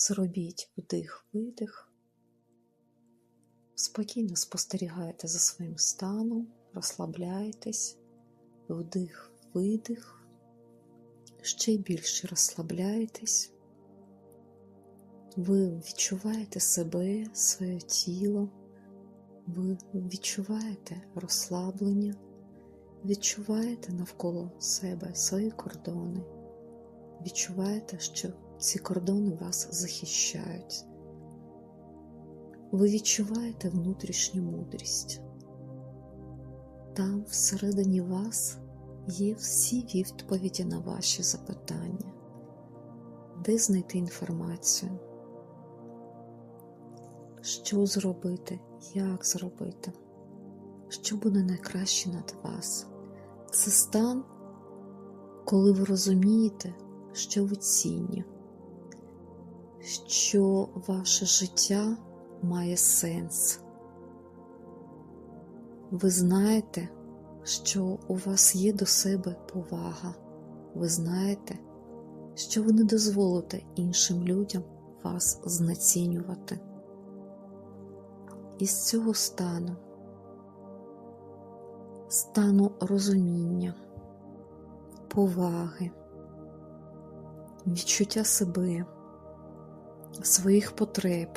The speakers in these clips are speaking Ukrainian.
Зробіть вдих-видих. Спокійно спостерігайте за своїм станом, розслабляйтесь, вдих-видих, ще більше розслабляйтесь. Ви відчуваєте себе, своє тіло, ви відчуваєте розслаблення, відчуваєте навколо себе свої кордони, відчуваєте, що ці кордони вас захищають. Ви відчуваєте внутрішню мудрість. Там всередині вас є всі відповіді на ваші запитання, де знайти інформацію, що зробити, як зробити, що буде найкраще над вас. Це стан, коли ви розумієте, що ви цінні, що ваше життя має сенс. Ви знаєте, що у вас є до себе повага. Ви знаєте, що ви не дозволите іншим людям вас знецінювати. Із цього стану, стану розуміння, поваги, відчуття себе, своїх потреб,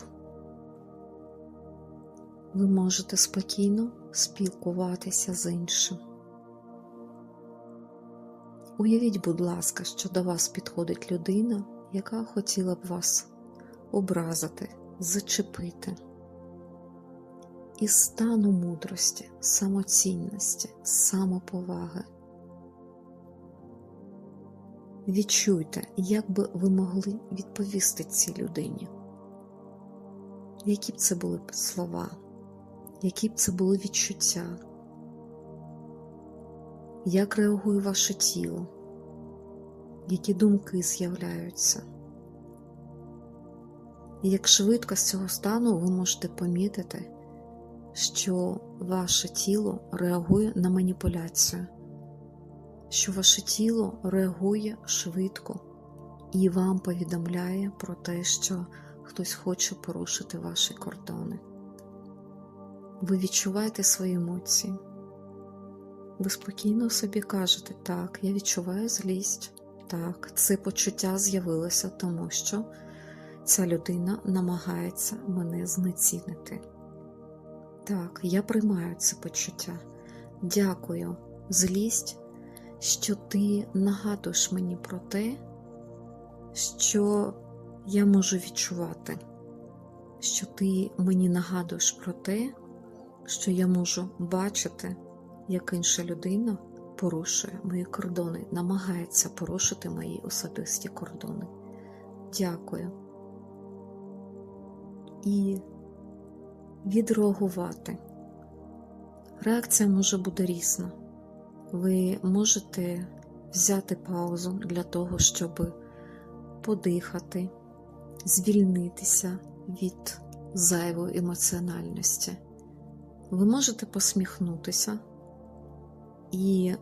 ви можете спокійно спілкуватися з іншим. Уявіть, будь ласка, що до вас підходить людина, яка хотіла б вас образити, зачепити. Із стану мудрості, самоцінності, самоповаги. Відчуйте, як би ви могли відповісти цій людині. Які б це були слова, які б це були відчуття, як реагує ваше тіло, які думки з'являються. І як швидко з цього стану ви можете помітити, що ваше тіло реагує на маніпуляцію, що ваше тіло реагує швидко і вам повідомляє про те, що хтось хоче порушити ваші кордони. Ви відчуваєте свої емоції. Ви спокійно собі кажете, так, я відчуваю злість, так, це почуття з'явилося, тому що ця людина намагається мене знецінити. Так, я приймаю це почуття. Дякую, злість, що ти нагадуєш мені про те, що я можу відчувати, що ти мені нагадуєш про те, що я можу бачити, як інша людина порушує мої кордони, намагається порушити мої особисті кордони. Дякую. І відреагувати. Реакція може бути різна. Ви можете взяти паузу для того, щоб подихати, звільнитися від зайвої емоціональності. Ви можете посміхнутися і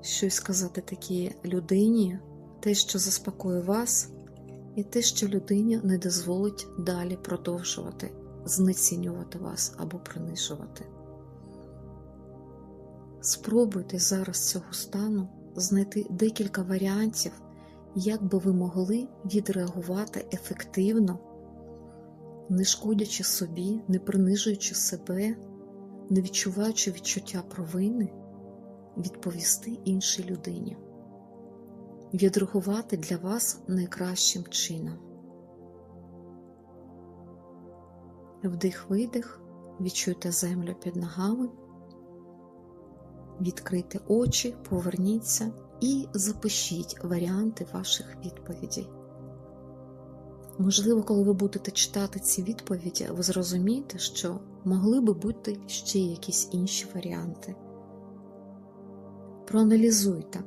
щось сказати такій людині, те, що заспокоює вас, і те, що людині не дозволить далі продовжувати знецінювати вас або принижувати. Спробуйте зараз цього стану знайти декілька варіантів, як би ви могли відреагувати ефективно, не шкодячи собі, не принижуючи себе, не відчуваючи відчуття провини, відповісти іншій людині, відреагувати для вас найкращим чином. Вдих-видих, відчуйте землю під ногами, відкрийте очі, поверніться і запишіть варіанти ваших відповідей. Можливо, коли ви будете читати ці відповіді, ви зрозумієте, що могли би бути ще якісь інші варіанти. Проаналізуйте,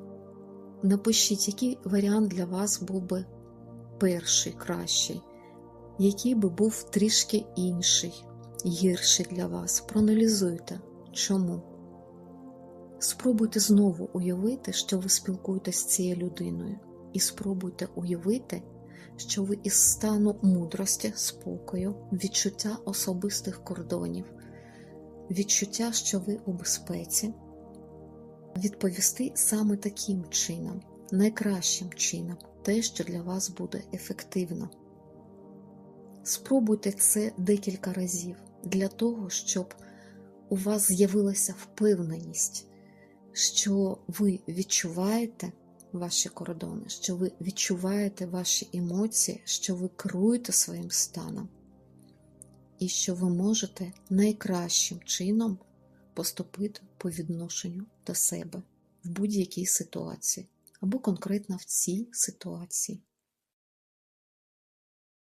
напишіть, який варіант для вас був би перший, кращий, який би був трішки інший, гірший для вас. Проаналізуйте, чому. Спробуйте знову уявити, що ви спілкуєтесь з цією людиною, і спробуйте уявити, що ви із стану мудрості, спокою, відчуття особистих кордонів, відчуття, що ви у безпеці, відповісти саме таким чином, найкращим чином, те, що для вас буде ефективно. Спробуйте це декілька разів для того, щоб у вас з'явилася впевненість, що ви відчуваєте ваші кордони, що ви відчуваєте ваші емоції, що ви керуєте своїм станом, і що ви можете найкращим чином поступити по відношенню до себе в будь-якій ситуації або конкретно в цій ситуації.